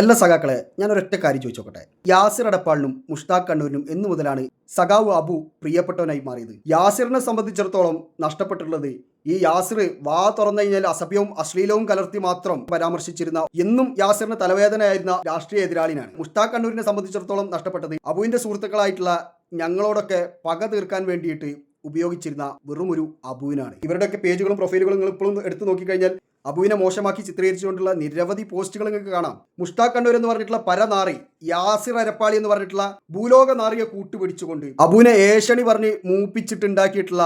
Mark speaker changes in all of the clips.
Speaker 1: എല്ലാ സഖാക്കളെ ഞാൻ ഒരൊറ്റ കാര്യം ചോദിച്ചോക്കട്ടെ. യാസിർ അടപ്പാളിനും മുഷ്താഖ് കണ്ണൂരിനും എന്നു മുതലാണ് സഖാവ് അബു പ്രിയപ്പെട്ടവനായി മാറിയത്. യാസിറിനെ സംബന്ധിച്ചിടത്തോളം നഷ്ടപ്പെട്ടിട്ടുള്ളത് ഈ യാസിർ വാ തുറന്നു കഴിഞ്ഞാൽ അസഭ്യവും അശ്ലീലവും കലർത്തി മാത്രം പരാമർശിച്ചിരുന്ന എന്നും യാസിറിന് തലവേദനയായിരുന്ന രാഷ്ട്രീയ എതിരാളിനാണ്. മുഷ്താഖ് കണ്ണൂരിനെ സംബന്ധിച്ചിടത്തോളം നഷ്ടപ്പെട്ടത് അബുവിന്റെ സുഹൃത്തുക്കളായിട്ടുള്ള ഞങ്ങളോടൊക്കെ പക തീർക്കാൻ വേണ്ടിയിട്ട് ഉപയോഗിച്ചിരുന്ന വെറുമൊരു അബുവിനാണ്. ഇവരുടെയൊക്കെ പേജുകളും പ്രൊഫൈലുകളും നിങ്ങൾ ഇപ്പോഴും എടുത്തു നോക്കിക്കഴിഞ്ഞാൽ അബുവിനെ മോശമാക്കി ചിത്രീകരിച്ചുകൊണ്ടുള്ള നിരവധി പോസ്റ്റുകൾ നിങ്ങൾക്ക് കാണാം. മുഷ്താഖ് കണ്ണൂർ എന്ന് പറഞ്ഞിട്ടുള്ള പരനാറി യാസിർ അരപ്പാളി എന്ന് പറഞ്ഞിട്ടുള്ള ഭൂലോക നാറിയെ കൂട്ടുപിടിച്ചുകൊണ്ട് അബുവിനെ ഏഷണി പറഞ്ഞ് മൂപ്പിച്ചിട്ടുണ്ടാക്കിയിട്ടുള്ള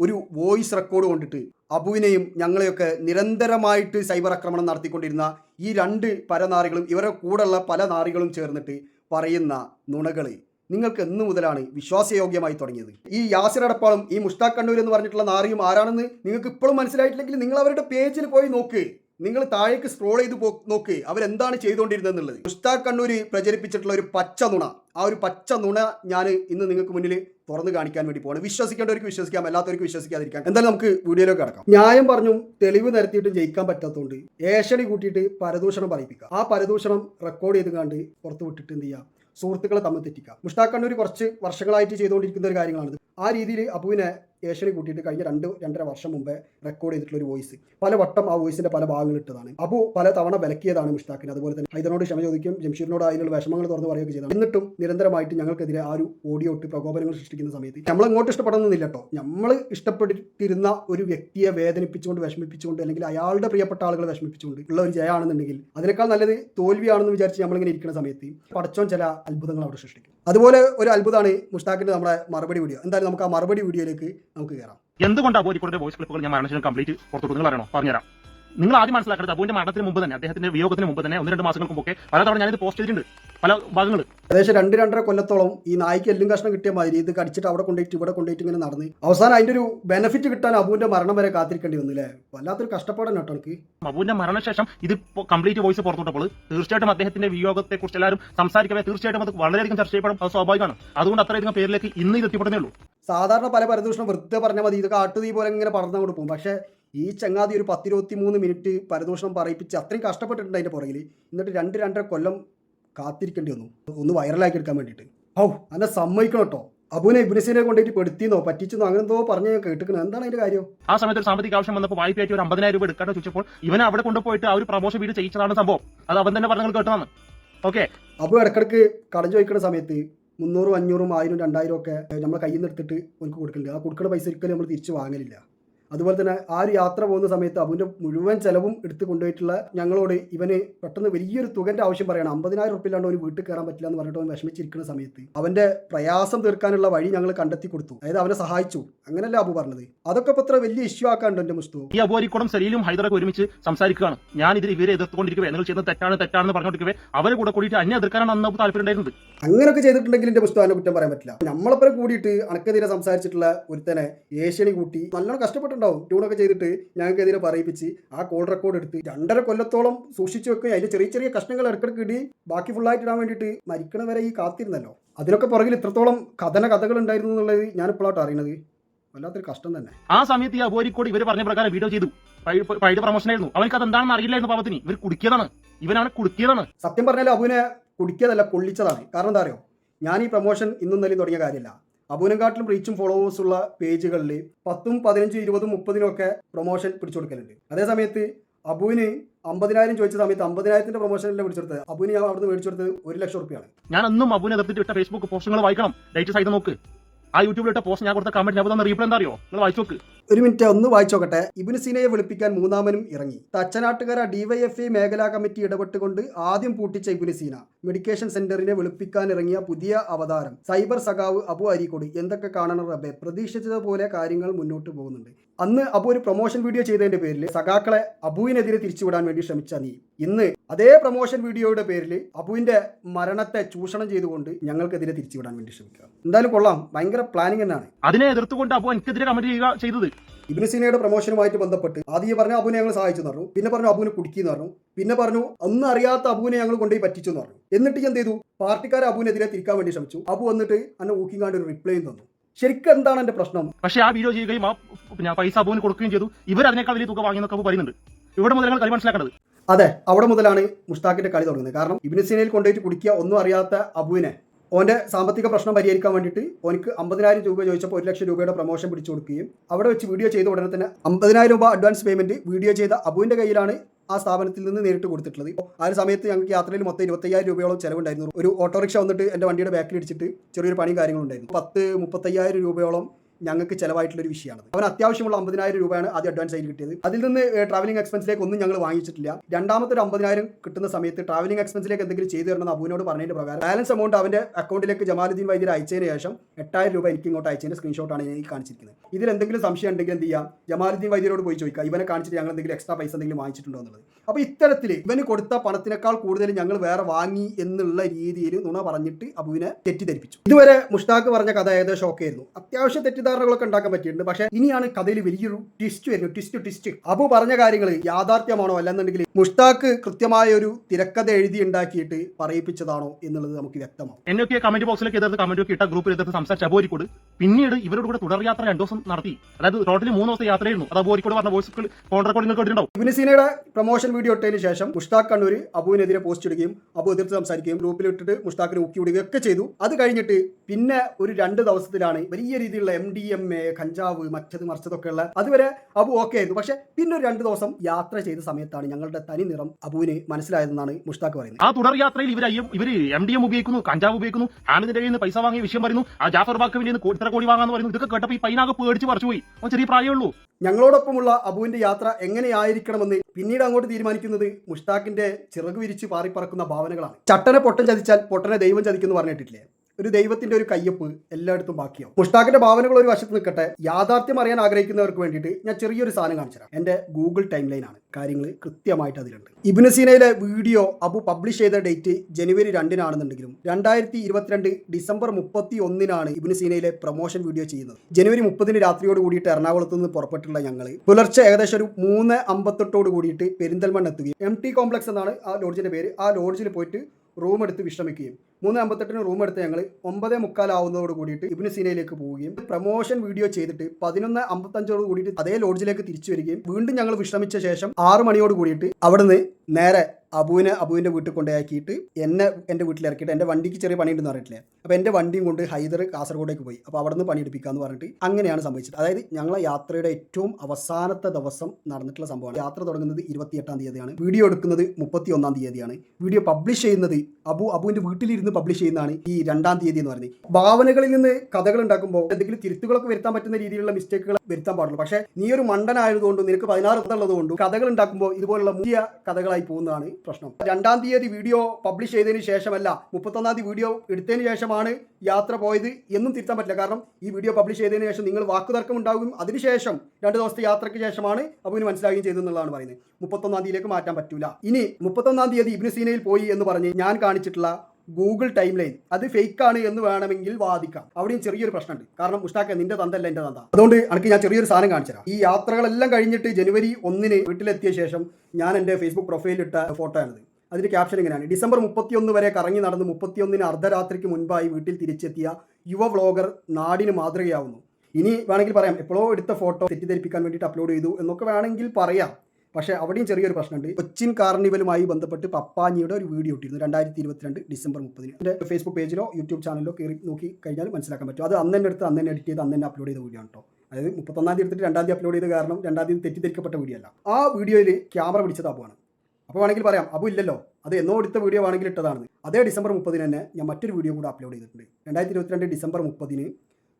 Speaker 1: ഒരു വോയിസ് റെക്കോർഡ് കൊണ്ടിട്ട് അബുവിനെയും ഞങ്ങളെയൊക്കെ നിരന്തരമായിട്ട് സൈബർ ആക്രമണം നടത്തിക്കൊണ്ടിരുന്ന ഈ രണ്ട് പരനാറികളും ഇവരുടെ കൂടെയുള്ള പല നാറികളും ചേർന്നിട്ട് പറയുന്ന നുണകൾ നിങ്ങൾക്ക് എന്ന് മുതലാണ് വിശ്വാസയോഗ്യമായി തുടങ്ങിയത്. ഈ യാസിർ അടപ്പാളും ഈ മുഷ്താഖ് കണ്ണൂർ എന്ന് പറഞ്ഞിട്ടുള്ള നാറിയും ആരാണെന്ന് നിങ്ങൾക്ക് ഇപ്പോഴും മനസ്സിലായിട്ടില്ലെങ്കിൽ നിങ്ങൾ അവരുടെ പേജിൽ പോയി നോക്ക്. നിങ്ങൾ താഴേക്ക് സ്ക്രോൾ ചെയ്ത് പോ നോക്ക്. അവരെന്താണ് ചെയ്തുകൊണ്ടിരുന്നത് മുഷ്താഖ് കണ്ണൂർ പ്രചരിപ്പിച്ചിട്ടുള്ള ഒരു പച്ച നുണ. ആ ഒരു പച്ച നുണ ഞാൻ ഇന്ന് നിങ്ങൾക്ക് മുന്നിൽ തുറന്നു കാണിക്കാൻ വേണ്ടി പോകണം വിശ്വസിക്കേണ്ടവർക്ക് വിശ്വസിക്കാം അല്ലാത്തവർക്ക് വിശ്വസിക്കാതിരിക്കാം. എന്തായാലും നമുക്ക് വീഡിയോയിലേക്ക് കിടക്കാം. ന്യായം പറഞ്ഞും തെളിവ് നിരത്തിയിട്ടും ജയിക്കാൻ പറ്റാത്തതുകൊണ്ട് ഏഷണി കൂട്ടിയിട്ട് പരദൂഷണം പറയിപ്പിക്കാം ആ പരദൂഷണം റെക്കോർഡ് ചെയ്ത് കണ്ട് പുറത്ത് വിട്ടിട്ട് എന്ത് ചെയ്യാം സുഹൃത്തുക്കളെ തമ്മിൽ തെറ്റിക്കുക മുഷ്താഖ് കണ്ണൂർ കുറച്ച് വർഷങ്ങളായിട്ട് ചെയ്തുകൊണ്ടിരിക്കുന്ന ഒരു കാര്യങ്ങളാണിത്. ആ രീതിയിൽ അബുവിനെ ഏഷ്യനെ കൂട്ടിയിട്ട് കഴിഞ്ഞ രണ്ട് രണ്ടര വർഷം മുമ്പേ റെക്കോർഡ് ചെയ്തിട്ടുള്ള ഒരു വോയിസ് പല വട്ടം ആ വോയിസിന്റെ പല ഭാഗങ്ങൾ ഇട്ടതാണ്. അപ്പോൾ പല തവണ വിലക്കിയതാണ് മുഷ്താഖിന് അതുപോലെ തന്നെ ഹൈദറിനോട് ക്ഷമ ചോദിക്കും ജംഷീറിനോട് അതിനുള്ള വിഷമങ്ങൾ തുറന്ന് പറയുകയൊക്കെ ചെയ്തതാണ് എന്നിട്ടും നിരന്തരമായിട്ട് ഞങ്ങൾക്കെതിരെ ആ ഒരു ഓഡിയോ ഇട്ട് പ്രകോപനങ്ങൾ സൃഷ്ടിക്കുന്ന സമയത്ത് നമ്മൾ അങ്ങോട്ട് ഇഷ്ടപ്പെടുന്നില്ല കേട്ടോ. നമ്മൾ ഇഷ്ടപ്പെട്ടിരുന്ന ഒരു വ്യക്തിയെ വേദനിപ്പിച്ചുകൊണ്ട് വിഷമിപ്പിച്ചുകൊണ്ട് അല്ലെങ്കിൽ അയാളുടെ പ്രിയപ്പെട്ട ആളുകളെ വിഷമിപ്പിച്ചുകൊണ്ട് ഉള്ള ഒരു ജയമാണെന്നുണ്ടെങ്കിൽ അതിനേക്കാൾ നല്ലത് തോൽവിയാണെന്ന് വിചാരിച്ച് നമ്മളിങ്ങനെ ഇരിക്കുന്ന സമയത്ത് പടച്ചോൻ ചില അത്ഭുതങ്ങൾ അവിടെ സൃഷ്ടിക്കും. അതുപോലെ ഒരു അത്ഭുതമാണ് മുഷ്താഖിന്റെ നമ്മുടെ മറുപടി വീഡിയോ എന്തായാലും നമുക്ക് ആ മറുപടി വീഡിയോയിലേക്ക് നമുക്ക് കയറാം
Speaker 2: എന്തുകൊണ്ടാണ് വോയിസ് ക്ലിപ്പുകൾ ഞാൻ മരണശേഷം കംപ്ലീറ്റ് പുറത്തു അറിയണോ പറഞ്ഞുതരാം. നിങ്ങൾ ആദ്യം മനസ്സിലാക്കേണ്ടത് അബുവിന്റെ മരണത്തിന് മുമ്പ് തന്നെ അദ്ദേഹത്തിന്റെ വിയോഗത്തിന് മുമ്പ് തന്നെ ഒന്ന് രണ്ട് മാസങ്ങൾക്ക് മുമ്പൊക്കെ പലതവണ ഞാനിത് പോസ്റ്റ് ചെയ്തിട്ടുണ്ട് പല ഭാഗങ്ങൾ
Speaker 1: ഏകദേശം രണ്ട് രണ്ടര കൊല്ലത്തോളം ഈ നായ്ക്ക് എല്ലും കഷ്ണം കിട്ടിയ മാതിരി ഇത് കടിച്ചിട്ട് അവിടെ കൊണ്ടുപോയിട്ട് ഇവിടെ കൊണ്ടുപോയിട്ട് ഇങ്ങനെ നടന്ന്. അവസാനം അതിന്റെ ഒരു ബെനിഫിറ്റ് കിട്ടാൻ അബുവിന്റെ മരണം വരെ കാത്തിരിക്കേണ്ടി വന്നില്ലേ? വല്ലാത്തൊരു കഷ്ടപ്പാടാണ് കേട്ടോ എനിക്ക്.
Speaker 2: അബുവിന്റെ മരണശേഷം ഇത് കംപ്ലീറ്റ് വോയിസ് പുറത്തുവിട്ടപ്പോൾ തീർച്ചയായിട്ടും അദ്ദേഹത്തിന്റെ വിയോഗത്തെ കുറിച്ച് എല്ലാവരും സംസാരിക്കവേ തീർച്ചയായിട്ടും അത് വളരെയധികം ചർച്ച ചെയ്യപ്പെടും അത് സ്വാഭാവികമാണ്. അതുകൊണ്ട് അത്രയധികം പേരിലേക്ക് ഇന്ന് ഇത് എത്തിപ്പെടുന്നേ ഉള്ളൂ.
Speaker 1: സാധാരണ പല പരദൂഷണം വൃത്തി പറഞ്ഞാൽ മതി ഇത് കാട്ടുതീ പോലെ ഇങ്ങനെ പടർന്നു കൊടുക്കും പോകും. പക്ഷേ ഈ ചങ്ങാതി ഒരു പത്തിരുപത്തി മൂന്ന് മിനിറ്റ് പരദൂഷണം പറയിപ്പിച്ച് അത്രയും കഷ്ടപ്പെട്ടിട്ടുണ്ട് അതിന്റെ പുറകിൽ എന്നിട്ട് രണ്ട് രണ്ടര കൊല്ലം കാത്തിരിക്കേണ്ടി വന്നു. ഒന്ന് വൈറലാക്കി എടുക്കാൻ വേണ്ടിയിട്ട്. ഔ അന്നെ സമ്മതിക്കണം കേട്ടോ. അബുനെ ഇബ്നസിനെ കൊണ്ടിട്ട് പെടുത്തിന്നോ പറ്റിച്ചെന്നോ? അങ്ങനെ എന്തോ പറഞ്ഞ് ഞാൻ കേട്ടിക്കണം. എന്താണ് അതിന്റെ കാര്യം?
Speaker 2: ആ സമയത്ത് ഒരു സാമ്പത്തിക ആവശ്യം വന്നപ്പോൾ വായ്പയായിട്ട് ഒരു അമ്പതിനായിരം രൂപ എടുക്കാണ്ട് ചോദിച്ചപ്പോൾ ഇവൻ അവിടെ കൊണ്ടുപോയിട്ട് ആ ഒരു പ്രമോഷൻ വീട് ചെയ്യിച്ചതാണ് സംഭവം. അത് അവൻ തന്നെ പറഞ്ഞു കേട്ടതാണ്. ഓക്കെ.
Speaker 1: അപ്പോൾ ഇടക്കിടക്ക് കടം ചോദിക്കുന്ന സമയത്ത് മുന്നൂറും അഞ്ഞൂറും ആയിരം രണ്ടായിരം ഒക്കെ നമ്മൾ കയ്യിൽ നിന്ന് എടുത്തിട്ട് അവർക്ക് കൊടുക്കുന്നുണ്ട് ആ കൊടുക്കുന്ന പൈസ ഒരിക്കലും നമ്മൾ തിരിച്ചു വാങ്ങലില്ല. അതുപോലെ തന്നെ ആ ഒരു യാത്ര പോകുന്ന സമയത്ത് അബുവിന്റെ മുഴുവൻ ചെലവും എടുത്ത് കൊണ്ടുപോയിട്ടുള്ള ഞങ്ങളോട് ഇവന് പെട്ടെന്ന് വലിയൊരു തുകന്റെ ആവശ്യം പറയണം. അമ്പതിനായിരം ഉറുപ്പില്ലാണ്ട് ഒരു വീട്ടിൽ കയറാൻ പറ്റില്ല എന്ന് പറഞ്ഞിട്ട് അവൻ വിഷമിച്ചിരിക്കുന്ന സമയത്ത് അവന്റെ പ്രയാസം തീർക്കാനുള്ള വഴി ഞങ്ങൾ കണ്ടെത്തി കൊടുത്തു. അതായത് അവനെ സഹായിച്ചു. അങ്ങനെയല്ല അബു പറഞ്ഞത്? അതൊക്കെ ഇപ്പോൾ ഇത്ര വലിയ ഇഷ്യൂ ആക്കാണ്ട് എന്റെ മുസ്തു?
Speaker 2: ഈ അബോരിക്കുടം സലീലും ഹൈദറൊക്കെ ഒരുമിച്ച് സംസാരിക്കുകയാണ്. ഞാൻ ഇതിൽ ഇവരെ എതിർത്തുകൊണ്ടിരിക്കവേ. നിങ്ങൾ ചെയ്യുന്നത് തെറ്റാണ് തെറ്റാണെന്ന് പറഞ്ഞുകൊണ്ടിരിക്കവേ. അവരെ കൂടെ കൂടിയിട്ട് അന്നെ എതിർക്കാനാണ് അന്ന് താല്പര്യം ഉണ്ടായിരുന്നത്.
Speaker 1: അങ്ങനെയൊക്കെ ചെയ്തിട്ടുണ്ടെങ്കിൽ എന്റെ പുസ്തകം കുറ്റം പറയാൻ പറ്റില്ല. നമ്മളപ്പുറം കൂടിയിട്ട് അണക്കെതിരെ സംസാരിച്ചിട്ടുള്ള ഒരുത്തനെ ഏഷ്യനെ കൂട്ടി നല്ലോണം കഷ്ടപ്പെട്ടുണ്ടാവും ട്യൂണൊക്കെ ചെയ്തിട്ട് ഞങ്ങൾക്കെതിരെ പറയിപ്പിച്ച് ആ കോൾ റെക്കോർഡ് എടുത്ത് രണ്ടര കൊല്ലത്തോളം സൂക്ഷിച്ചു വെക്കുകയും അതിൽ ചെറിയ ചെറിയ കഷ്ണങ്ങൾ ഇടക്കിടക്ക് ഇടി ബാക്കി ഫുള്ളായിട്ട് ഇടാൻ വേണ്ടിയിട്ട് മരിക്കണവരെ ഈ കാത്തിരുന്നല്ലോ. അതിനൊക്കെ പുറകിൽ ഇത്രത്തോളം കഥന കഥകൾ ഉണ്ടായിരുന്നു എന്നുള്ളത് ഞാൻ ഇപ്പോഴാണ് അറിയണത്. വല്ലാത്തൊരു കഷ്ടം തന്നെ.
Speaker 2: ആ സമയത്ത് ഈ അബോരിക്കോട് ഇവർ പറഞ്ഞ പ്രകാരം വീഡിയോ ചെയ്തു. പൈഡ് പ്രൊമോഷൻ ആയിരുന്നു. അവർക്ക് അത് എന്താണെന്ന് അറിയില്ലായിരുന്നു പാവത്തിന്. ഇവർ കുടുക്കിയതാണ്. ഇവനാണ് കുടുക്കിയതാണ്.
Speaker 1: സത്യം പറഞ്ഞാൽ അബുവിനെ കുടിക്കിയതല്ല കൊള്ളിച്ചതാണ്. കാരണം എന്താ അറിയോ? ഞാൻ ഈ പ്രൊമോഷൻ ഇന്നും നിലയും തുടങ്ങിയ കാര്യമില്ല. അബുവിനെക്കാട്ടിലും റീച്ചും ഫോളോവേഴ്സ് ഉള്ള പേജുകളിൽ പത്തും പതിനഞ്ചും ഇരുപതും മുപ്പതിനും ഒക്കെ പ്രൊമോഷൻ പിടിച്ചു കൊടുക്കലുണ്ട്. അതേ സമയത്ത് അബുവിന് അമ്പതിനായിരം ചോദിച്ച സമയത്ത് അമ്പതിനായിരത്തിന്റെ പ്രൊമോഷനല്ല പിടിച്ചെടുത്തത് അബുവിന് ഞാൻ അവിടുന്ന് മേടിച്ചെടുത്തത് ഒരു ലക്ഷം റുപ്യാണ്
Speaker 2: ഞാൻ അന്നും അബുവിനെ എതിർത്തിട്ട് ഇട്ട ഫേസ്ബുക്ക് പോസ്റ്റുകൾ വായിക്കണം. ഡേറ്റ് സൈഡ് നോക്ക്. ആ യൂട്യൂബിൽ ഇട്ട പോസ്റ്റ് ഞാൻ കൊടുത്ത കമന്റ് ഞാൻ റീപ്ലൈ എന്താ അറിയോ? നിങ്ങൾ വായിച്ചു നോക്ക്.
Speaker 1: ഒരു മിനിറ്റ് ഒന്ന് വായിച്ചോക്കട്ടെ. ഇബിന് സീനയെ വിളിപ്പിക്കാൻ മൂന്നാമനും ഇറങ്ങി. തച്ചനാട്ടുകര ഡിവൈഎഫ്ഐ മേഖലാ കമ്മിറ്റി ഇടപെട്ടുകൊണ്ട് ആദ്യം പൂട്ടിച്ച ഇബിന് സീന. മെഡിക്കേഷൻ സെന്ററിനെ വിളിപ്പിക്കാൻ ഇറങ്ങിയ പുതിയ അവതാരം സൈബർ സഖാവ് അബു അരീക്കോട്. എന്തൊക്കെ കാണണം റബ്ബെ? പ്രതീക്ഷിച്ചതുപോലെ കാര്യങ്ങൾ മുന്നോട്ട് പോകുന്നുണ്ട്. അന്ന് അബു ഒരു പ്രൊമോഷൻ വീഡിയോ ചെയ്തതിന്റെ പേരിൽ സഖാക്കളെ അബുവിനെതിരെ തിരിച്ചുവിടാൻ വേണ്ടി ശ്രമിച്ച നീ. ഇന്ന് അതേ പ്രൊമോഷൻ വീഡിയോയുടെ പേരിൽ അബുവിന്റെ മരണത്തെ ചൂഷണം ചെയ്തുകൊണ്ട് ഞങ്ങൾക്കെതിരെ തിരിച്ചുവിടാൻ വേണ്ടി ശ്രമിക്കുക. എന്തായാലും കൊള്ളാം. ഭയങ്കര പ്ലാനിങ് തന്നെയാണ്.
Speaker 2: അതിനെ എതിർത്തുകൊണ്ട് അബു എനിക്കെതിരെ കമന്റ് ചെയ്യുക ചെയ്തത്.
Speaker 1: ഇബിന് സീനയുടെ പ്രൊമോഷനുമായിട്ട് ബന്ധപ്പെട്ട് ആദ്യം പറഞ്ഞു അബുവിനെ ഞങ്ങൾ സഹായിച്ചു എന്ന് പറഞ്ഞു. പിന്നെ പറഞ്ഞു അബുവിനെ കുടുക്കി എന്ന് പറഞ്ഞു. പിന്നെ പറഞ്ഞു അന്ന് അറിയാത്ത അബുവിനെ ഞങ്ങൾ കൊണ്ടുപോയി പറ്റിച്ചു എന്ന് പറഞ്ഞു. എന്നിട്ട് ഞാൻ എന്ത് ചെയ്തു? പാർട്ടിക്കാർ അബുവിനെതിരെ തിരിക്കാൻ വേണ്ടി ശ്രമിച്ചു. അബു വന്നിട്ട് അന്നെ ഊക്കിങ്ങാണ്ട് ഒരു റിപ്ലൈയും തന്നു. ശരിക്കും എന്താണ് എന്റെ പ്രശ്നം?
Speaker 2: പക്ഷേ ആ വീഡിയോ ചെയ്യുകയും ആ പിന്നെ പൈസ അബുവിന് കൊടുക്കുകയും ചെയ്തു. ഇവർ അതിനേക്കാൾ വലിയ തുക വാങ്ങിയെന്നൊക്കെ പറയുന്നുണ്ട്. ഇവിടെ മുതൽ ഞങ്ങൾ കളി മനസ്സിലാക്കേണ്ടത്.
Speaker 1: അതെ അവിടെ മുതലാണ് മുഷ്താഖിന്റെ കളി തുടങ്ങുന്നത്. കാരണം ഇബിന് സീനയിൽ കൊണ്ടുപോയിട്ട് കുടിക്കുക ഒന്നും അറിയാത്ത അബുവിനെ ഓന്റെ സാമ്പത്തിക പ്രശ്നം പരിഹരിക്കാൻ വേണ്ടിയിട്ട് ഓനിക്ക് അമ്പതിനായിരം രൂപ ചോദിച്ചപ്പോൾ ഒരു ലക്ഷം രൂപയുടെ പ്രൊമോഷൻ പിടിച്ചു കൊടുക്കുകയും അവിടെ വെച്ച് വീഡിയോ ചെയ്ത ഉടനെ തന്നെ അമ്പതിനായിരം രൂപ അഡ്വാൻസ് പേയ്മെന്റ് വീഡിയോ ചെയ്ത അബുവിന്റെ കയ്യിലാണ് ആ സ്ഥാപനത്തിൽ നിന്ന് നേരിട്ട് കൊടുത്തിട്ടുള്ളത്. ആ ഒരു സമയത്ത് ഞങ്ങൾക്ക് യാത്രയിൽ മൊത്തം ഇരുപത്തയ്യായിരം രൂപയോളം ചിലവുണ്ടായിരുന്നു. ഒരു ഓട്ടോറിക്ഷ വന്നിട്ട് എന്റെ വണ്ടിയുടെ ബാക്കിൽ ഇടിച്ചിട്ട് ചെറിയൊരു പണിയും കാര്യങ്ങളും ഉണ്ടായിരുന്നു. പത്ത് മുപ്പത്തയ്യായിരം രൂപയോളം ഞങ്ങൾക്ക് ചിലവായിട്ടുള്ള ഒരു വിഷയമാണ് അവൻ അത്യാവശ്യമുള്ള അമ്പതിനായിരം രൂപയാണ് ആദ്യം അഡ്വാൻസ് ആയിട്ട് കിട്ടിയത്. അതിൽ നിന്ന് ട്രാവലിംഗ് എക്സ്പെൻസിലേക്ക് ഒന്നും ഞങ്ങൾ വാങ്ങിച്ചിട്ടില്ല. രണ്ടാമത്തെ ഒരു അമ്പതിനായിരം കിട്ടുന്ന സമയത്ത് ട്രാവലിംഗ് എക്സ്പെൻസിലേക്ക് എന്തെങ്കിലും ചെയ്തു തരണമെന്ന് അബുവിനോട് പറഞ്ഞതിന്റെ പ്രകാരം ബാലൻസ് എമൗണ്ട് അവന്റെ അക്കൗണ്ടിലേക്ക് ജമാലുദ്ദീൻ വൈദ്യർ അയച്ചതിന് ശേഷം എട്ടായിരം രൂപ എനിക്ക് ഇങ്ങോട്ട് അയച്ചതിന്റെ സ്ക്രീൻഷോട്ടാണ് ഞാൻ ഈ കാണിച്ചിരിക്കുന്നത്. ഇതിൽ എന്തെങ്കിലും സംശയം ഉണ്ടെങ്കിൽ എന്ത് ചെയ്യാം? ജമാലുദ്ദീൻ വൈദ്യരോട് പോയി ചോദിക്കുക. ഇവനെ കാണിച്ചിട്ട് ഞങ്ങൾ എന്തെങ്കിലും എക്സ്ട്രാ പൈസ എന്തെങ്കിലും വാങ്ങിച്ചിട്ടുണ്ടോ എന്നുള്ളത്. അപ്പോൾ ഇത്തരത്തിൽ ഇവന് കൊടുത്ത പണത്തിനേക്കാൾ കൂടുതൽ ഞങ്ങൾ വേറെ വാങ്ങി എന്നുള്ള രീതിയിൽ നുണ പറഞ്ഞിട്ട് അബുവിനെ തെറ്റിദ്ധരിപ്പിച്ചു. ഇതുവരെ മുഷ്താഖ് പറഞ്ഞ കഥ ഏകദേശം ഓക്കെ ആയിരുന്നു. അത്യാവശ്യം തെറ്റിദ്ധാരണകളൊക്കെ ഉണ്ടാക്കാൻ പറ്റിയിട്ടുണ്ട്. പക്ഷേ ഇനിയാണ് കഥയിൽ വലിയൊരു ട്വിസ്റ്റ് വരുന്നത്. ട്വിസ്റ്റ് ട്വിസ്റ്റ് അബു പറഞ്ഞ കാര്യങ്ങൾ യാഥാർത്ഥ്യമാണോ അല്ലെന്നുണ്ടെങ്കിൽ മുഷ്താഖ് കൃത്യമായ ഒരു തിരക്കഥ എഴുതി ഉണ്ടാക്കിയിട്ട് പറയിപ്പിച്ചതാണോ എന്നുള്ളത് നമുക്ക് വ്യക്തമാവും.
Speaker 2: എന്നൊക്കെ കമന്റ് ബോക്സിലേക്ക് എതിർത്ത് കമന്റ് ഒക്കെ ഇട്ട ഗ്രൂപ്പിൽ എതിർത്ത് സംസാരിച്ച അബോരിക്കോട് പിന്നീട് ഇവരോട് കൂടെ തുടർ യാത്ര രണ്ടു ദിവസം നടത്തി. അതായത് ടോട്ടലി മൂന്ന് ദിവസത്തെ യാത്രയായിരുന്നു. അത് അബോരിക്കോട് പറഞ്ഞ വോയിസ് ഫോൺ റെക്കോർഡിംഗ് കേട്ടിട്ടുണ്ടാവും
Speaker 1: ഇബിന് സീനയുടെ പ്രൊമോഷൻ വീഡിയോ ഇട്ടതിന് ശേഷം മുഷ്താഖ് കണ്ണൂർ അബുവിനെതിരെ പോസ്റ്റ് ഇടുകയും അബു എതിർത്ത് സംസാരിക്കുകയും ഗ്രൂപ്പിൽ ഇട്ടിട്ട് മുഷ്താഖിനെ ഊക്കി വിടുകയും ഒക്കെ ചെയ്തു. അത് കഴിഞ്ഞിട്ട് പിന്നെ ഒരു രണ്ട് ദിവസത്തിലാണ് വലിയ രീതിയിലുള്ള എം ഡി എം എ കഞ്ചാവ് മറ്റത് മറിച്ചതൊക്കെ ഉള്ള അതുവരെ അബു ഓക്കെ ആയിരുന്നു. പക്ഷെ പിന്നെ ഒരു രണ്ട് ദിവസം യാത്ര ചെയ്ത സമയത്താണ് ഞങ്ങളുടെ തനി നിറം അബുവിന് മനസ്സിലായതെന്നാണ് മുഷ്താഖ് പറയുന്നത്.
Speaker 2: ആ തുടർ യാത്രയിൽ ഇവർ ഇവർ എം ഡി എം ഉപയോഗിക്കുന്നു കഞ്ചാവ് ഉപയോഗിക്കുന്നു ആനന്ദിന്റെ കയ്യിൽ നിന്ന് പൈസ വാങ്ങിയ വിഷയം പറയുന്നു ആ ജാഫർ ബാക്കുവിന്റെ ഇത്ര കോടി വാങ്ങാന്ന് പറയുന്നു. ഇതൊക്കെ കേട്ടപ്പോൾ ഈ പൈനാകെ പേടിച്ച് പറിച്ചു പോയി ചെറിയ പ്രായമുള്ളൂ
Speaker 1: ഞങ്ങളോടൊപ്പമുള്ള അബുവിന്റെ യാത്ര എങ്ങനെയായിരിക്കണമെന്ന് പിന്നീട് അങ്ങോട്ട് തീരുമാനിക്കുന്നത് മുഷ്താഖിന്റെ ചിറകു വിരിച്ച് പാറിപ്പറക്കുന്ന ഭാവനകളാണ്. ചട്ടനെ പൊട്ടൻ ചതിച്ചാൽ പൊട്ടനെ ദൈവം ചതിക്കുന്നു പറഞ്ഞിട്ടില്ലേ? ഒരു ദൈവത്തിന്റെ ഒരു കയ്യപ്പ് എല്ലായിടത്തും ബാക്കിയാവും. മുഷ്താഖിന്റെ ഭാവനകൾ ഒരു വശത്ത് നിൽക്കട്ടെ. യാഥാർത്ഥ്യം അറിയാൻ ആഗ്രഹിക്കുന്നവർക്ക് വേണ്ടിയിട്ട് ഞാൻ ചെറിയൊരു സാധനം കാണിച്ചു തരാം. എന്റെ ഗൂഗിൾ ടൈം ആണ്. കാര്യങ്ങൾ കൃത്യമായിട്ട് അതിലുണ്ട്. ഇബിനസീനയിലെ വീഡിയോ അബു പബ്ലിഷ് ചെയ്ത ഡേറ്റ് ജനുവരി രണ്ടിനാണെന്നുണ്ടെങ്കിലും രണ്ടായിരത്തി ഇരുപത്തിരണ്ട് ഡിസംബർ മുപ്പത്തി ഒന്നിനാണ് ഇബിനസീനയിലെ പ്രൊമോഷൻ വീഡിയോ ചെയ്യുന്നത്. ജനുവരി മുപ്പതിന് രാത്രിയോട് കൂടിയിട്ട് എറണാകുളത്ത് നിന്ന് പുറപ്പെട്ടുള്ള ഞങ്ങൾ പുലർച്ചെ ഏകദേശം ഒരു മൂന്ന് അമ്പത്തെട്ടോട് കൂടിയിട്ട് പെരിന്തൽമണ്ണ എത്തുകയും എം ടി കോംപ്ലക്സ് എന്നാണ് ആ ലോഡ്ജിന്റെ പേര്. ആ ലോഡ്ജിൽ പോയിട്ട് റൂം എടുത്ത് വിശ്രമിക്കുകയും. മൂന്ന് അമ്പത്തെട്ടിന് റൂം എടുത്ത് ഞങ്ങൾ ഒമ്പത് മുക്കാലാവുന്നതോട് കൂടിയിട്ട് ഇബിന് സീനയിലേക്ക് പോവുകയും. പ്രൊമോഷൻ വീഡിയോ ചെയ്തിട്ട് പതിനൊന്ന് അമ്പത്തഞ്ചോട് കൂടിയിട്ട് അതേ ലോഡ്ജിലേക്ക് തിരിച്ചു വരികയും. വീണ്ടും ഞങ്ങൾ വിശ്രമിച്ച ശേഷം ആറ് മണിയോട് കൂടിയിട്ട് അവിടുന്ന് നേരെ അബുവിനെ അബുവിന്റെ വീട്ടിൽ കൊണ്ടുപോയാക്കിയിട്ട് എന്നെ എന്റെ വീട്ടിൽ ഇറക്കിയിട്ട് എന്റെ വണ്ടിക്ക് ചെറിയ പണി ഉണ്ടെന്ന് പറഞ്ഞിട്ടില്ലേ? അപ്പോൾ എന്റെ വണ്ടിയും കൊണ്ട് ഹൈദർ കാസർഗോഡേക്ക് പോയി. അപ്പോൾ അവിടെ നിന്ന് പണിയെടുപ്പിക്കാമെന്ന് പറഞ്ഞിട്ട് അങ്ങനെയാണ് സംഭവിച്ചത്. അതായത് ഞങ്ങളെ യാത്രയുടെ ഏറ്റവും അവസാനത്തെ ദിവസം നടന്നിട്ടുള്ള സംഭവമാണ്. യാത്ര തുടങ്ങുന്നത് ഇരുപത്തിയെട്ടാം തീയതിയാണ്. വീഡിയോ എടുക്കുന്നത് മുപ്പത്തി ഒന്നാം തീയതിയാണ്. വീഡിയോ പബ്ലിഷ് ചെയ്യുന്നത് അബു അബുവിന്റെ വീട്ടിലിരുന്ന് പബ്ലിഷ് ചെയ്യുന്നതാണ് ഈ രണ്ടാം തീയതി എന്ന് പറയുന്നത്. ഭാവനകളിൽ നിന്ന് കഥകൾ ഉണ്ടാക്കുമ്പോൾ എന്തെങ്കിലും തിരുത്തുകളൊക്കെ വരുത്താൻ പറ്റുന്ന രീതിയിലുള്ള മിസ്റ്റേക്കുകൾ വരുത്താൻ പാടുള്ളൂ. പക്ഷേ നീ ഒരു മണ്ടനായതുകൊണ്ടും നിനക്ക് പതിനാറ് ഉള്ളതുകൊണ്ടും കഥകൾ ഉണ്ടാക്കുമ്പോൾ ഇതുപോലുള്ള മുഖ്യ കഥകളായി പോകുന്നതാണ് പ്രശ്നം. രണ്ടാം തീയതി വീഡിയോ പബ്ലിഷ് ചെയ്തതിന് ശേഷമല്ല മുപ്പത്തൊന്നാം തീയതി വീഡിയോ എടുത്തതിന് ശേഷമാണ് യാത്ര പോയത് എന്നും തിരുത്താൻ പറ്റില്ല. കാരണം ഈ വീഡിയോ പബ്ലിഷ് ചെയ്തതിന് ശേഷം നിങ്ങൾ വാക്കുതർക്കം ഉണ്ടാകും. അതിനുശേഷം രണ്ട് ദിവസത്തെ യാത്രയ്ക്ക് ശേഷമാണ് അബുവിന് മനസ്സിലാകുകയും ചെയ്തെന്നുള്ളതാണ് പറയുന്നത്. മുപ്പത്തൊന്നാം തീയതിയിലേക്ക് മാറ്റാൻ പറ്റൂല. ഇനി മുപ്പത്തൊന്നാം തീയതി ഇബ്നു സീനയിൽ പോയി എന്ന് പറഞ്ഞ് ഞാൻ കാണിച്ചിട്ടുള്ള ഗൂഗിൾ ടൈം ലൈൻ അത് ഫേക്ക് ആണ് എന്ന് വേണമെങ്കിൽ വാദിക്കാം. അവിടെയും ചെറിയൊരു പ്രശ്നമുണ്ട്. കാരണം മുഷ്ടാക്ക നിന്റെ തന്തല്ല എന്റെ തന്ത. അതുകൊണ്ട് എനിക്ക് ഞാൻ ചെറിയൊരു സാധനം കാണിച്ചുതരാം ഈ യാത്രകളെല്ലാം കഴിഞ്ഞിട്ട് ജനുവരി ഒന്നിന് വീട്ടിലെത്തിയ ശേഷം ഞാൻ എന്റെ ഫേസ്ബുക്ക് പ്രൊഫൈലിൽ ഇട്ട ഫോട്ടോ ആണിത്. അതിന്റെ ക്യാപ്ഷൻ ഇങ്ങനെയാണ്. ഡിസംബർ മുപ്പത്തിയൊന്ന് വരെ കറങ്ങി നടന്ന് മുപ്പത്തിയൊന്നിന് അർദ്ധരാത്രിക്ക് മുൻപായി വീട്ടിൽ തിരിച്ചെത്തിയ യുവ വ്ളോഗർ നാടിന് മാതൃകയാവുന്നു. ഇനി വേണമെങ്കിൽ പറയാം എപ്പോഴോ എടുത്ത ഫോട്ടോ തെറ്റിദ്ധരിപ്പിക്കാൻ വേണ്ടിയിട്ട് അപ്ലോഡ് ചെയ്തു എന്നൊക്കെ വേണമെങ്കിൽ പറയാം. പക്ഷേ അവിടെയും ചെറിയൊരു പ്രശ്നമുണ്ട്. കൊച്ചിൻ കാർണിവലുമായി ബന്ധപ്പെട്ട് പപ്പാഞ്ഞിയുടെ ഒരു വീഡിയോ ഇട്ടിരുന്നു രണ്ടായിരത്തി ഇരുപത്തിരണ്ട് ഡിസംബർ മുപ്പതിന്. എന്റെ ഫേസ്ബുക്ക് പേജിലോ യൂട്യൂബ് ചാനലിലോ കയറി നോക്കി കഴിഞ്ഞാൽ മനസ്സിലാക്കാൻ പറ്റും. അത് അന്ന് എടുത്ത് അന്ന് എഡിറ്റ് ചെയ്ത് അന്ന് അപ്ലോഡ് ചെയ്ത വീഡിയോ ആണ് കേട്ടോ അതായത് മുപ്പത്തൊന്നാം തീയതി എടുത്തിട്ട് രണ്ടാം തീയതി അപ്ലോഡ് ചെയ്ത കാരണം രണ്ടാം തീയതി തെറ്റിദ്ധരിക്കപ്പെട്ട വീഡിയോ അല്ല. ആ വീഡിയോയിൽ ക്യാമറ പിടിച്ചത് അപ്പോൾ വേണമെങ്കിൽ പറയാം അപ്പോൾ ഇല്ലല്ലോ. അത് എന്നോ എടുത്ത വീഡിയോ ആണെങ്കിൽ ഇട്ടതാണ്. അതേ ഡിസംബർ മുപ്പതിന് തന്നെ ഞാൻ മറ്റൊരു വീഡിയോ കൂടെ അപ്ലോഡ് ചെയ്തിട്ടുണ്ട്. രണ്ടായിരത്തി ഇരുപത്തിരണ്ട് ഡിസംബർ മുപ്പതിന്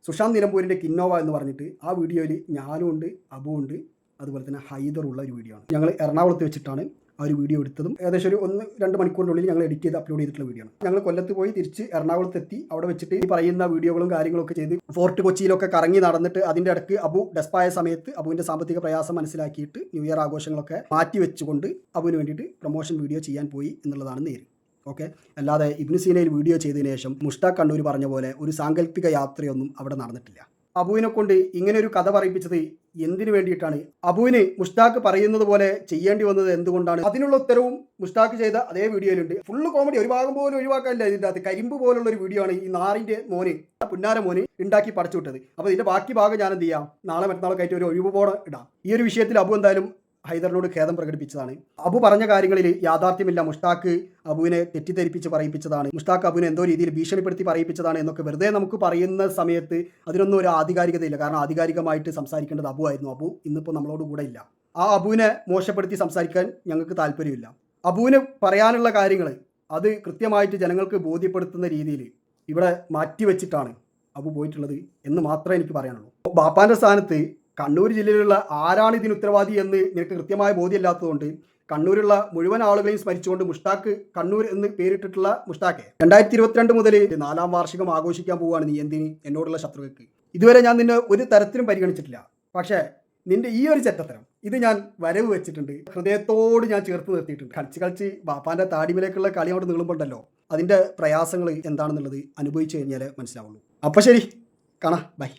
Speaker 1: സുശാന്ത് നിലമ്പൂരിന്റെ കിന്നോവ എന്ന് പറഞ്ഞിട്ട് ആ വീഡിയോയിൽ ഞാനും ഉണ്ട് അബു ഉണ്ട്. അതുപോലെ തന്നെ ഹൈദർ ഉള്ള ഒരു വീഡിയോ ആണ്. ഞങ്ങൾ എറണാകുളത്ത് വെച്ചിട്ടാണ് ആ ഒരു വീഡിയോ എടുത്തതും. ഏകദേശം ഒരു ഒന്ന് രണ്ട് മണിക്കൂറിനുള്ളിൽ ഞങ്ങൾ എഡിറ്റ് ചെയ്ത് അപ്ലോഡ് ചെയ്തിട്ടുള്ള വീഡിയോ ആണ്. ഞങ്ങൾ കൊല്ലത്ത് പോയി തിരിച്ച് എറണാകുളത്ത് എത്തി അവിടെ വെച്ചിട്ട് ഈ പറയുന്ന വീഡിയോകളും കാര്യങ്ങളൊക്കെ ചെയ്ത് ഫോർട്ട് കൊച്ചിയിലൊക്കെ കറങ്ങി നടന്നിട്ട് അതിന്റെ ഇടയ്ക്ക് അബു ഡെസ്പായ സമയത്ത് അബുവിന്റെ സാമ്പത്തിക പ്രയാസം മനസ്സിലാക്കിയിട്ട് ന്യൂ ഇയർ ആഘോഷങ്ങളൊക്കെ മാറ്റി വെച്ചുകൊണ്ട് അബുവിന് വേണ്ടിയിട്ട് പ്രൊമോഷൻ വീഡിയോ ചെയ്യാൻ പോയി എന്നുള്ളതാണ് നേര്. ഓക്കെ? അല്ലാതെ ഇബ്നു സീനയിൽ വീഡിയോ ചെയ്തതിനു ശേഷം മുഷ്താഖ് കണ്ണൂർ പറഞ്ഞ പോലെ ഒരു സാങ്കല്പിക യാത്രയൊന്നും അവിടെ നടന്നിട്ടില്ല. അബുവിനെ കൊണ്ട് ഇങ്ങനെ ഒരു കഥ പറയിപ്പിച്ചത് എന്തിനു വേണ്ടിയിട്ടാണ്? അബുവിന് മുഷ്താഖ് പറയുന്നത് പോലെ ചെയ്യേണ്ടി വന്നത് എന്തുകൊണ്ടാണ്? അതിനുള്ള ഉത്തരവും മുഷ്താഖ് ചെയ്ത അതേ വീഡിയോയിലുണ്ട്. ഫുള്ള് കോമഡി ഒരു ഭാഗം പോലും ഒഴിവാക്കാനില്ല ഇതിന്റെ അകത്ത്. കരിമ്പ് പോലുള്ള ഒരു വീഡിയോ ആണ് ഈ നാറിന്റെ മോന് പുന്നാര മോന് ഉണ്ടാക്കി പടച്ചു വിട്ടത് അപ്പോൾ ഇതിന്റെ ബാക്കി ഭാഗം ഞാൻ എന്ത് ചെയ്യാം? നാളെ മറ്റന്നാളൊക്കെ ആയിട്ട് ഒരു ഒഴിവ് പോടെ ഇടാം. ഈ ഒരു വിഷയത്തിൽ അബു എന്തായാലും ഹൈദറിനോട് ഖേദം പ്രകടിപ്പിച്ചതാണ്. അബു പറഞ്ഞ കാര്യങ്ങളിൽ യാഥാർത്ഥ്യമില്ല. മുഷ്താഖ് അബുവിനെ തെറ്റിദ്ധരിപ്പിച്ച് പറയിപ്പിച്ചതാണ്. മുഷ്താഖ് അബുവിനെ എന്തോ രീതിയിൽ ഭീഷണിപ്പെടുത്തി പറയിപ്പിച്ചതാണ് എന്നൊക്കെ വെറുതെ നമുക്ക് പറയുന്ന സമയത്ത് അതിനൊന്നും ഒരു ആധികാരികതയില്ല. കാരണം ആധികാരികമായിട്ട് സംസാരിക്കേണ്ടത് അബു ആയിരുന്നു. അബു ഇന്നിപ്പോൾ നമ്മളോട് കൂടെ ഇല്ല. ആ അബുവിനെ മോശപ്പെടുത്തി സംസാരിക്കാൻ ഞങ്ങൾക്ക് താല്പര്യമില്ല. അബുവിന് പറയാനുള്ള കാര്യങ്ങൾ അത് കൃത്യമായിട്ട് ജനങ്ങൾക്ക് ബോധ്യപ്പെടുത്തുന്ന രീതിയിൽ ഇവിടെ മാറ്റിവെച്ചിട്ടാണ് അബു പോയിട്ടുള്ളത് എന്ന് മാത്രമേ എനിക്ക് പറയാനുള്ളൂ. ബാപ്പാന്റെ സ്ഥാനത്ത് കണ്ണൂർ ജില്ലയിലുള്ള ആരാണ് ഇതിന് ഉത്തരവാദി എന്ന് നിനക്ക് കൃത്യമായ ബോധ്യമില്ലാത്തതുകൊണ്ട് കണ്ണൂരുള്ള മുഴുവൻ ആളുകളെയും സ്മരിച്ചുകൊണ്ട് മുഷ്താഖ് കണ്ണൂർ എന്ന് പേരിട്ടിട്ടുള്ള മുഷ്ടാക്കെ രണ്ടായിരത്തി ഇരുപത്തിരണ്ട് മുതൽ നാലാം വാർഷികം ആഘോഷിക്കാൻ പോവുകയാണ് നീ എന്തിന്? എന്നോടുള്ള ശത്രുക്കൾക്ക്. ഇതുവരെ ഞാൻ നിന്നെ ഒരു തരത്തിലും പരിഗണിച്ചിട്ടില്ല. പക്ഷേ നിന്റെ ഈ ഒരു ചെറ്റത്തരം ഇത് ഞാൻ വരവ് വെച്ചിട്ടുണ്ട്. ഹൃദയത്തോട് ഞാൻ ചേർത്ത് നിർത്തിയിട്ടുണ്ട്. കളിച്ച് കളിച്ച് ബാപ്പാന്റെ താടിമിലേക്കുള്ള കളി അവിടെ നീളുമ്പോണ്ടല്ലോ? അതിന്റെ പ്രയാസങ്ങൾ എന്താണെന്നുള്ളത് അനുഭവിച്ചു കഴിഞ്ഞാലേ മനസ്സിലാവുള്ളൂ. അപ്പോൾ ശരി കാണാം. ബൈ.